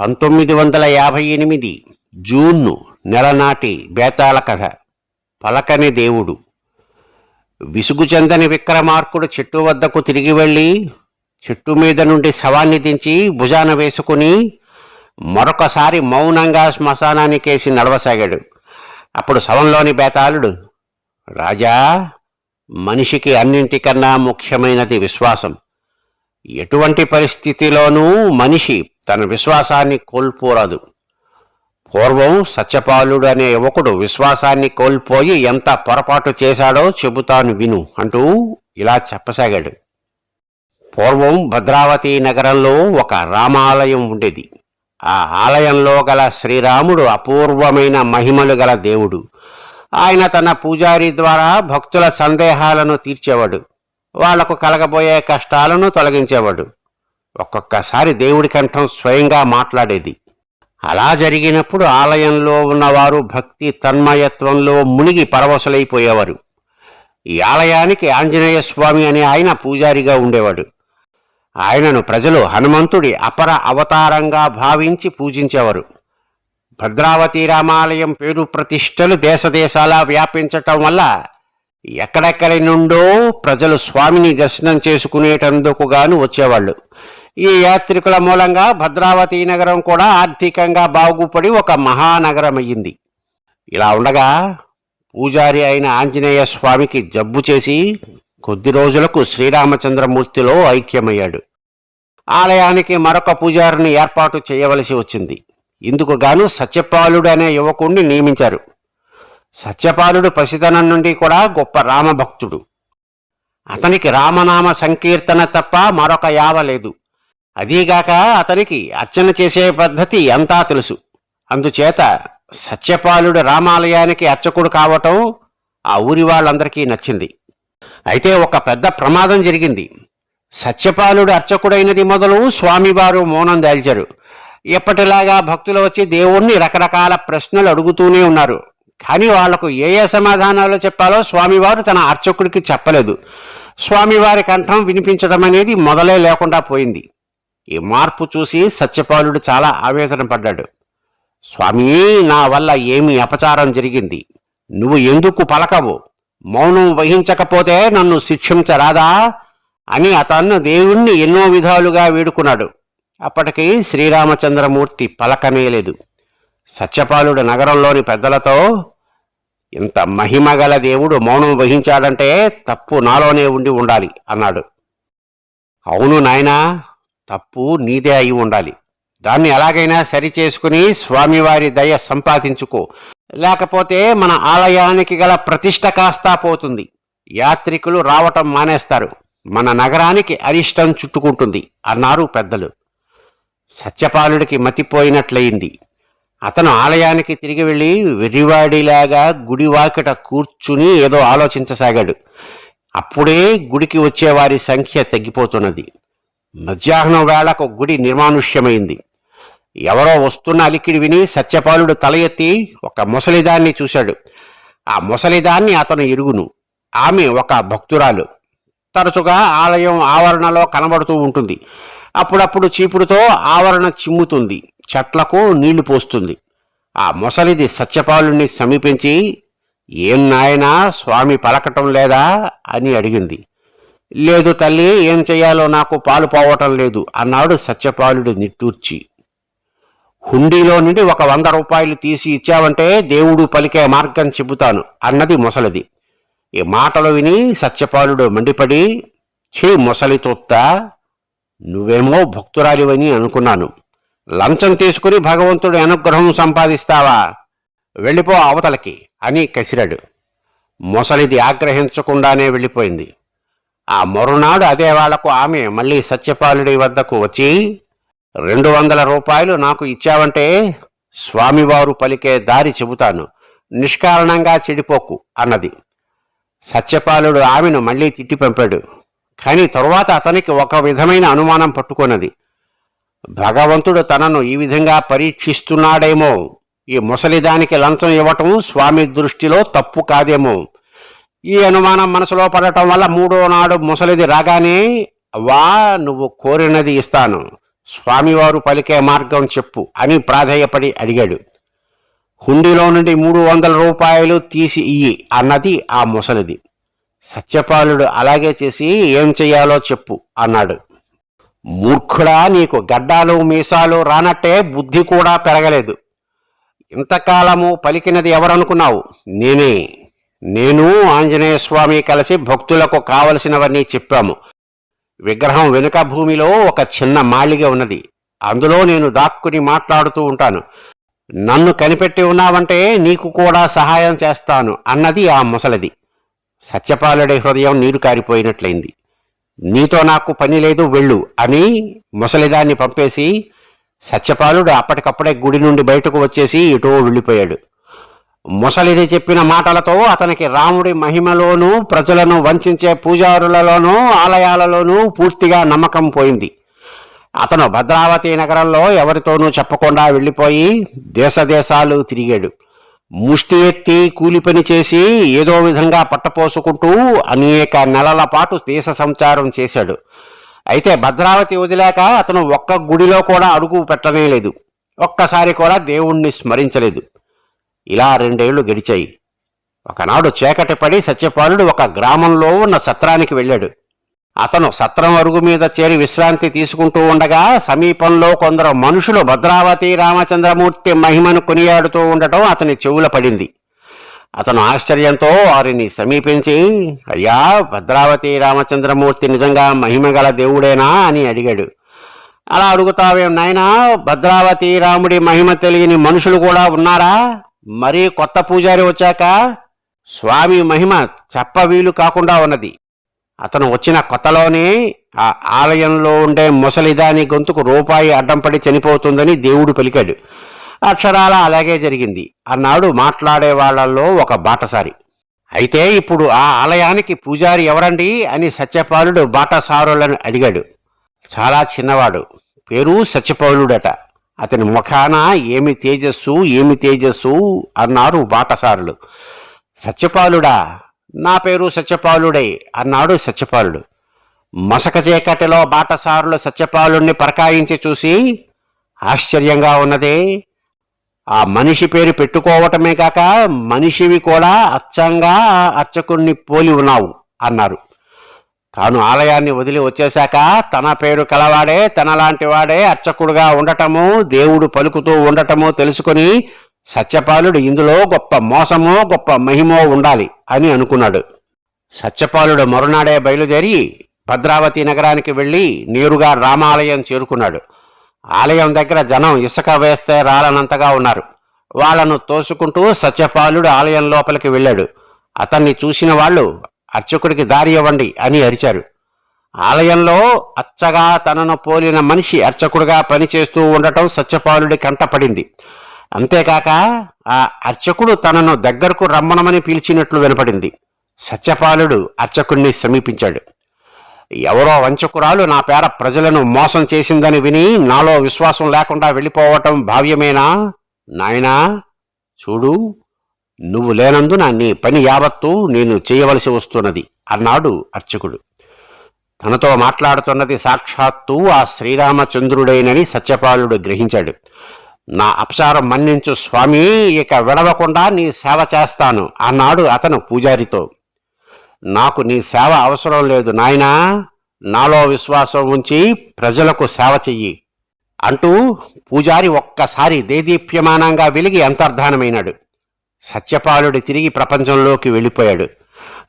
పంతొమ్మిది వందల యాభై ఎనిమిది జూన్ నెలనాటి బేతాళ కథ పలకని దేవుడు. విసుగు చెందని విక్రమార్కుడు చెట్టు వద్దకు తిరిగి వెళ్ళి చెట్టు మీద నుండి శవాన్ని దించి భుజాన వేసుకుని మరొకసారి మౌనంగా శ్మశానానికేసి నడవసాగాడు. అప్పుడు శవంలోని బేతాళుడు రాజా మనిషికి అన్నింటికన్నా ముఖ్యమైనది విశ్వాసం. ఎటువంటి పరిస్థితిలోనూ మనిషి తన విశ్వాసాన్ని కోల్పోరాదు. పూర్వం సత్యపాలుడు అనే యువకుడు విశ్వాసాన్ని కోల్పోయి ఎంత పొరపాటు చేశాడో చెబుతాను విను అంటూ ఇలా చెప్పసాగాడు. పూర్వం భద్రావతి నగరంలో ఒక రామాలయం ఉండేది. ఆ ఆలయంలో గల శ్రీరాముడు అపూర్వమైన మహిమలు గల దేవుడు. ఆయన తన పూజారి ద్వారా భక్తుల సందేహాలను తీర్చేవాడు. వాళ్ళకు కలగబోయే కష్టాలను తొలగించేవాడు. ఒక్కొక్కసారి దేవుడి కంఠం స్వయంగా మాట్లాడేది. అలా జరిగినప్పుడు ఆలయంలో ఉన్నవారు భక్తి తన్మయత్వంలో మునిగి పరవశలైపోయేవారు. ఈ ఆలయానికి ఆంజనేయ స్వామి అనే ఆయన పూజారిగా ఉండేవాడు. ఆయనను ప్రజలు హనుమంతుడి అపర అవతారంగా భావించి పూజించేవారు. భద్రావతి రామాలయం పేరు ప్రతిష్టలు దేశదేశాలా వ్యాపించటం వల్ల ఎక్కడెక్కడి నుండో ప్రజలు స్వామిని దర్శనం చేసుకునేటందుకు గాను వచ్చేవాళ్ళు. ఈ యాత్రికుల మూలంగా భద్రావతి నగరం కూడా ఆర్థికంగా బాగుపడి ఒక మహానగరం అయ్యింది ఇలా ఉండగా పూజారి అయిన ఆంజనేయ స్వామికి జబ్బు చేసి కొద్ది రోజులకు శ్రీరామచంద్రమూర్తిలో ఐక్యమయ్యాడు. ఆలయానికి మరొక పూజారిని ఏర్పాటు చేయవలసి వచ్చింది. ఇందుకు గాను సత్యపాలుడు అనే యువకుణ్ణి నియమించారు. సత్యపాలుడు పసితనం నుండి కూడా గొప్ప రామభక్తుడు. అతనికి రామనామ సంకీర్తన తప్ప మరొక యావ లేదు. అదీగాక అతనికి అర్చన చేసే పద్ధతి అంతా తెలుసు. అందుచేత సత్యపాలుడు రామాలయానికి అర్చకుడు కావటం ఆ ఊరి వాళ్ళందరికీ నచ్చింది. అయితే ఒక పెద్ద ప్రమాదం జరిగింది. సత్యపాలుడు అర్చకుడైనది మొదలు స్వామివారు మౌనం దాల్చారు. ఎప్పటిలాగా భక్తులు వచ్చి దేవుణ్ణి రకరకాల ప్రశ్నలు అడుగుతూనే ఉన్నారు. కానీ వాళ్ళకు ఏ ఏ సమాధానాలు చెప్పాలో స్వామివారు తన అర్చకుడికి చెప్పలేదు. స్వామివారి కంఠం వినిపించడం అనేది మొదలే లేకుండా పోయింది. ఈ మార్పు చూసి సత్యపాలుడు చాలా ఆవేదన పడ్డాడు. స్వామి నా వల్ల ఏమి అపచారం జరిగింది. నువ్వు ఎందుకు పలకవు? మౌనం వహించకపోతే నన్ను శిక్షించరాదా? అని అతను దేవుణ్ణి ఎన్నో విధాలుగా వేడుకున్నాడు. అప్పటికి శ్రీరామచంద్రమూర్తి పలకనేలేదు సత్యపాలుడు నగరంలోని పెద్దలతో ఇంత మహిమగల దేవుడు మౌనం వహించాడంటే తప్పు నాలోనే ఉండి ఉండాలి అన్నాడు. అవును నాయనా తప్పు నీదే అయి ఉండాలి. దాన్ని ఎలాగైనా సరిచేసుకుని స్వామివారి దయ సంపాదించుకో. లేకపోతే మన ఆలయానికి గల ప్రతిష్ట కాస్తా పోతుంది. యాత్రికులు రావటం మానేస్తారు. మన నగరానికి అరిష్టం చుట్టుకుంటుంది అన్నారు పెద్దలు. సత్యపాలుడికి మతిపోయినట్లయింది. అతను ఆలయానికి తిరిగి వెళ్ళి వెర్రివాడిలాగా గుడి వాకిట కూర్చుని ఏదో ఆలోచించసాగాడు. అప్పుడే గుడికి వచ్చేవారి సంఖ్య తగ్గిపోతున్నది. మధ్యాహ్నం వేళకు గుడి నిర్మానుష్యమైంది. ఎవరో వస్తున్న అలికిడి విని సత్యపాలుడు తల ఎత్తి ఒక ముసలిదాన్ని చూశాడు. ఆ ముసలిదాన్ని అతను ఇరుగును ఆమె ఒక భక్తురాలు. తరచుగా ఆలయం ఆవరణలో కనబడుతూ ఉంటుంది. అప్పుడప్పుడు చీపుడుతో ఆవరణ చిమ్ముతుంది. చెట్లకు నీళ్ళు పోస్తుంది. ఆ మొసలిది సత్యపాలుణ్ణి సమీపించి ఏం నాయనా స్వామి పలకటం లేదా? అని అడిగింది. లేదు తల్లి ఏం చెయ్యాలో నాకు పాలు పోవటం లేదు. అన్నాడు సత్యపాలుడు నిట్టూర్చి. హుండీలో నుండి ఒక వంద రూపాయలు తీసి ఇచ్చావంటే దేవుడు పలికే మార్గం చెబుతాను అన్నది మొసలిది. ఈ మాటలు విని సత్యపాలుడు మండిపడి ఛీ మొసలి తొత్త నువ్వేమో భక్తురాలివని అనుకున్నాను. లంచం తీసుకుని భగవంతుడి అనుగ్రహం సంపాదిస్తావా? వెళ్ళిపో అవతలకి అని కసిరాడు. మొసలిది ఆగ్రహించకుండానే వెళ్ళిపోయింది. ఆ మరునాడు అదే వాళ్ళకు ఆమె మళ్ళీ సత్యపాలుడి వద్దకు వచ్చి రెండు వందల రూపాయలు నాకు ఇచ్చావంటే స్వామివారు పలికే దారి చెబుతాను. నిష్కారణంగా చెడిపోకు అన్నది. సత్యపాలుడు ఆమెను మళ్ళీ తిట్టి పంపాడు. కానీ తరువాత అతనికి ఒక విధమైన అనుమానం పట్టుకున్నది. భగవంతుడు తనను ఈ విధంగా పరీక్షిస్తున్నాడేమో. ఈ ముసలిదానికి లంచం ఇవ్వటం స్వామి దృష్టిలో తప్పు కాదేమో. ఈ అనుమానం మనసులో పడటం వల్ల మూడో నాడు ముసలిది రాగానే వా నువ్వు కోరినది ఇస్తాను. స్వామివారు పలికే మార్గం చెప్పు అని ప్రాధేయపడి అడిగాడు. హుండీలో నుండి మూడు వందల రూపాయలు తీసి ఇయ్యి అన్నది ఆ ముసలిది. సత్యపాలుడు అలాగే చేసి ఏం చెయ్యాలో చెప్పు అన్నాడు. మూర్ఖుడా నీకు గడ్డాలు మీసాలు రానట్టే బుద్ధి కూడా పెరగలేదు. ఇంతకాలము పలికినది ఎవరనుకున్నావు? నేనే. నేను ఆంజనేయ స్వామి కలిసి భక్తులకు కావలసినవన్నీ చెప్పాము. విగ్రహం వెనుక భూమిలో ఒక చిన్న మాళిగ ఉన్నది. అందులో నేను దాక్కుని మాట్లాడుతూ ఉంటాను. నన్ను కనిపెట్టి ఉన్నావంటే నీకు కూడా సహాయం చేస్తాను అన్నది ఆ ముసలిది. సత్యపాలుడి హృదయం నీరు కారిపోయినట్లయింది. నీతో నాకు పని లేదు వెళ్ళు అని ముసలిదాన్ని పంపేసి సత్యపాలుడు అప్పటికప్పుడే గుడి నుండి బయటకు వచ్చేసి ఇటో వెళ్ళిపోయాడు. ముసలిది చెప్పిన మాటలతో అతనికి రాముడి మహిమలోనూ ప్రజలను వంచే పూజారులలోనూ ఆలయాలలోనూ పూర్తిగా నమ్మకం పోయింది. అతను భద్రావతి నగరంలో ఎవరితోనూ చెప్పకుండా వెళ్ళిపోయి దేశదేశాలు తిరిగాడు. ముష్టి ఎత్తి కూలి పని చేసి ఏదో విధంగా పట్టపోసుకుంటూ అనేక నెలల పాటు దేశ సంచారం చేశాడు. అయితే భద్రావతి వదిలాక అతను ఒక్క గుడిలో కూడా అడుగు పెట్టనే లేదు. ఒక్కసారి కూడా దేవుణ్ణి స్మరించలేదు. ఇలా రెండేళ్ళు గడిచాయి. ఒకనాడు చీకటి పడి సత్యపాలుడు ఒక గ్రామంలో ఉన్న సత్రానికి వెళ్ళాడు. అతను సత్రం అరుగు మీద చేరి విశ్రాంతి తీసుకుంటూ ఉండగా సమీపంలో కొందరు మనుషులు భద్రావతి రామచంద్రమూర్తి మహిమను కొనియాడుతూ ఉండటం అతని చెవుల పడింది. అతను ఆశ్చర్యంతో వారిని సమీపించి అయ్యా భద్రావతి రామచంద్రమూర్తి నిజంగా మహిమగల దేవుడేనా? అని అడిగాడు. అలా అడుగుతావేం నాయనా? భద్రావతి రాముడి మహిమ తెలియని మనుషులు కూడా ఉన్నారా? మరీ కొత్త పూజారి వచ్చాక స్వామి మహిమ చెప్ప వీలు కాకుండా ఉన్నది. అతను వచ్చిన కొత్తలోనే ఆ ఆలయంలో ఉండే ముసలిదాని గొంతుకు రూపాయి అడ్డంపడి చనిపోతుందని దేవుడు పలికాడు. అక్షరాల అలాగే జరిగింది. అన్నాడు మాట్లాడే వాళ్ళలో ఒక బాటసారి. అయితే ఇప్పుడు ఆ ఆలయానికి పూజారి ఎవరండి అని సత్యపాలుడు బాటసారులను అడిగాడు. చాలా చిన్నవాడు. పేరు సత్యపాలుడట. అతని ముఖాన ఏమి తేజస్సు ఏమి తేజస్సు అన్నారు బాటసారులు. సత్యపాలుడా నా పేరు సత్యపాలుడే అన్నాడు సత్యపాలుడు. మసక చీకటిలో బాటసారులు సత్యపాలుణ్ణి పరకాయించి చూసి ఆశ్చర్యంగా ఉన్నదే. ఆ మనిషి పేరు పెట్టుకోవటమే కాక మనిషివి కూడా అచ్చంగా అర్చకుణ్ణి పోలి ఉన్నావు అన్నారు. తాను ఆలయాన్ని వదిలి వచ్చేశాక తన పేరు కలవాడే తనలాంటి వాడే అర్చకుడుగా ఉండటము దేవుడు పలుకుతూ ఉండటము తెలుసుకుని సత్యపాలుడు ఇందులో గొప్ప మోసమో గొప్ప మహిమో ఉండాలి అని అనుకున్నాడు. సత్యపాలుడు మరునాడే బయలుదేరి భద్రావతి నగరానికి వెళ్ళి నేరుగా రామాలయం చేరుకున్నాడు. ఆలయం దగ్గర జనం ఇసుక వేస్తే రాలనంతగా ఉన్నారు. వాళ్ళను తోసుకుంటూ సత్యపాలుడు ఆలయం లోపలికి వెళ్ళాడు. అతన్ని చూసిన వాళ్ళు అర్చకుడికి దారి ఇవ్వండి అని అరిచారు. ఆలయంలో అచ్చగా తనను పోలిన మనిషి అర్చకుడిగా పనిచేస్తూ ఉండటం సత్యపాలుడి కంటపడింది అంతేకాక ఆ అర్చకుడు తనను దగ్గరకు రమ్మనమని పిలిచినట్లు వినపడింది. సత్యపాలుడు అర్చకుణ్ణి సమీపించాడు. ఎవరో వంచకురాలు నా పేర ప్రజలను మోసం చేసిందని విని నాలో విశ్వాసం లేకుండా వెళ్ళిపోవటం భావ్యమేనా? నాయనా చూడు. నువ్వు లేనందున నీ పని యావత్తు నేను చేయవలసి వస్తున్నది అన్నాడు అర్చకుడు. తనతో మాట్లాడుతున్నది సాక్షాత్తు ఆ శ్రీరామచంద్రుడేనని సత్యపాలుడు గ్రహించాడు. నా అపచారం మన్నించు స్వామి ఇక విడవకుండా నీ సేవ చేస్తాను అన్నాడు అతను పూజారితో. నాకు నీ సేవ అవసరం లేదు నాయనా నాలో విశ్వాసం ఉంచి ప్రజలకు సేవ చెయ్యి అంటూ పూజారి ఒక్కసారి దేదీప్యమానంగా వెలిగి అంతర్ధానమైనాడు. సత్యపాలుడు తిరిగి ప్రపంచంలోకి వెళ్ళిపోయాడు.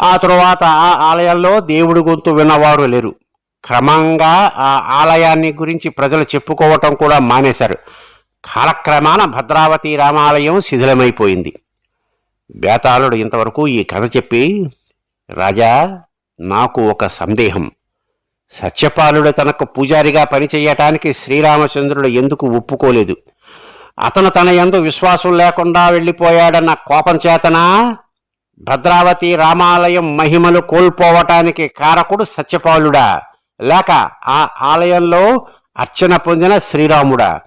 ఆ తరువాత ఆ ఆలయాల్లో దేవుడి గొంతు విన్నవారు లేరు. క్రమంగా ఆ ఆలయాన్ని గురించి ప్రజలు చెప్పుకోవటం కూడా మానేశారు. కాలక్రమాన భద్రావతి రామాలయం శిథిలమైపోయింది. బేతాళుడు ఇంతవరకు ఈ కథ చెప్పి రాజా నాకు ఒక సందేహం. సత్యపాలుడు తనకు పూజారిగా పనిచేయటానికి శ్రీరామచంద్రుడు ఎందుకు ఒప్పుకోలేదు? అతను తన ఎందు విశ్వాసం లేకుండా వెళ్ళిపోయాడన్న కోపం చేతనా భద్రావతి రామాలయం మహిమలు కోల్పోవటానికి కారకుడు సత్యపాలుడా. లేక ఆ ఆలయంలో అర్చన పొందిన శ్రీరాముడా.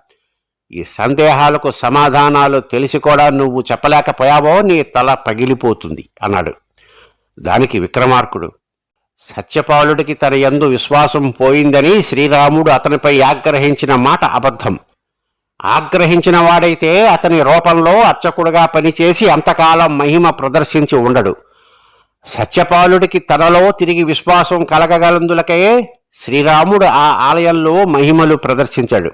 ఈ సందేహాలకు సమాధానాలు తెలిసి కూడా నువ్వు చెప్పలేకపోయావో నీ తల పగిలిపోతుంది అన్నాడు. దానికి విక్రమార్కుడు సత్యపాలుడికి తన యందు విశ్వాసం పోయిందని శ్రీరాముడు అతనిపై ఆగ్రహించిన మాట అబద్ధం. ఆగ్రహించిన వాడైతే అతని రూపంలో అర్చకుడుగా పనిచేసి అంతకాలం మహిమ ప్రదర్శించి ఉండడు. సత్యపాలుడికి తనలో తిరిగి విశ్వాసం కలగగలందులకే శ్రీరాముడు ఆ ఆలయంలో మహిమలు ప్రదర్శించాడు.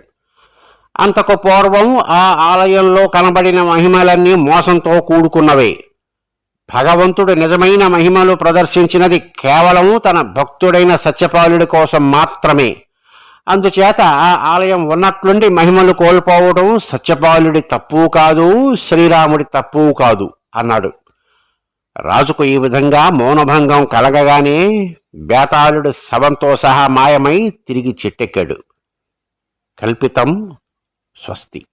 అంతకు పూర్వం ఆ ఆలయంలో కనబడిన మహిమలన్నీ మోసంతో కూడుకున్నవే. భగవంతుడు నిజమైన మహిమలు ప్రదర్శించినది కేవలం తన భక్తుడైన సత్యపాలుడి కోసం మాత్రమే. అందుచేత ఆ ఆలయం ఉన్నట్లుండి మహిమలు కోల్పోవడం సత్యపాలుడి తప్పు కాదు శ్రీరాముడి తప్పు కాదు అన్నాడు. రాజుకు ఈ విధంగా మౌనభంగం కలగగానే బేతాళుడు శవంతో సహా మాయమై తిరిగి చెట్టెక్కాడు. కల్పితం స్వస్తి.